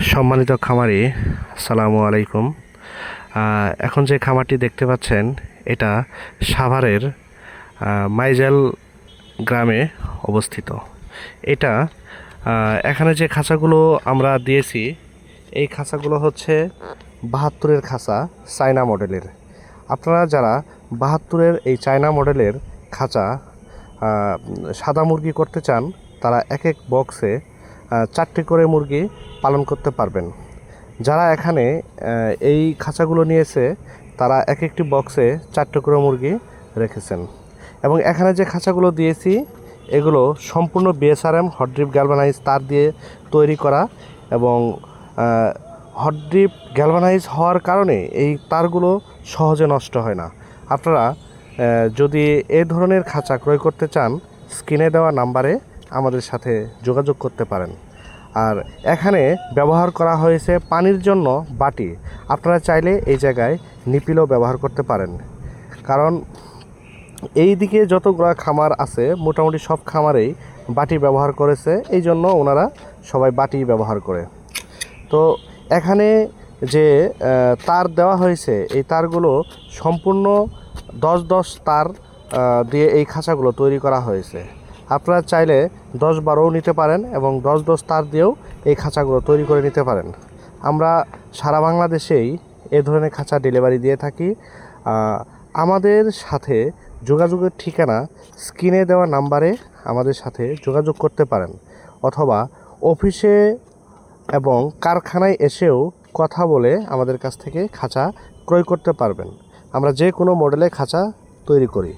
সম্মানিত খামারি সালামু আলাইকুম। এখন যে খামারটি দেখতে পাচ্ছেন, এটা সাভারের মাইজাল গ্রামে অবস্থিত। এটা এখানে যে খাঁচাগুলো আমরা দিয়েছি, এই খাঁচাগুলো হচ্ছে বাহাত্তরের খাঁচা চায়না মডেলের। আপনারা যারা বাহাত্তরের এই চায়না মডেলের খাঁচা সাদা মুরগি করতে চান, তারা এক এক বক্সে চারটি করে মুরগি পালন করতে পারবেন। যারা এখানে এই খাঁচাগুলো নিয়েছে, তারা এক একটি বক্সে চারটে করে মুরগি রেখেছেন। এবং এখানে যে খাঁচাগুলো দিয়েছি, এগুলো সম্পূর্ণ বিএসআরএম হটড্রিপ গ্যালভানাইজ তার দিয়ে তৈরি করা এবং হটড্রিপ গ্যালভানাইজ হওয়ার কারণে এই তারগুলো সহজে নষ্ট হয় না। আপনারা যদি এ ধরনের খাঁচা ক্রয় করতে চান, স্ক্রিনে দেওয়া নাম্বারে আমাদের সাথে যোগাযোগ করতে পারেন। আর এখানে ব্যবহার করা হয়েছে পানির জন্য বাটি। আপনারা চাইলে এই জায়গায় নিপিলও ব্যবহার করতে পারেন। কারণ এই দিকে যতগুলো খামার আছে, মোটামুটি সব খামারেই বাটি ব্যবহার করেছে। এই জন্য ওনারা সবাই বাটি ব্যবহার করে। তো এখানে যে তার দেওয়া হয়েছে, এই তারগুলো সম্পূর্ণ দশ দশ তার দিয়ে এই খাঁচাগুলো তৈরি করা হয়েছে। আপনারা চাইলে দশ বারোও নিতে পারেন এবং দশ দশ তার দিয়েও এই খাঁচাগুলো তৈরি করে নিতে পারেন। আমরা সারা বাংলাদেশেই এ ধরনের খাঁচা ডেলিভারি দিয়ে থাকি। আমাদের সাথে যোগাযোগের ঠিকানা স্ক্রিনে দেওয়া নাম্বারে আমাদের সাথে যোগাযোগ করতে পারেন অথবা অফিসে এবং কারখানায় এসেও কথা বলে আমাদের কাছ থেকে খাঁচা ক্রয় করতে পারবেন। আমরা যে কোনো মডেলে খাঁচা তৈরি করি।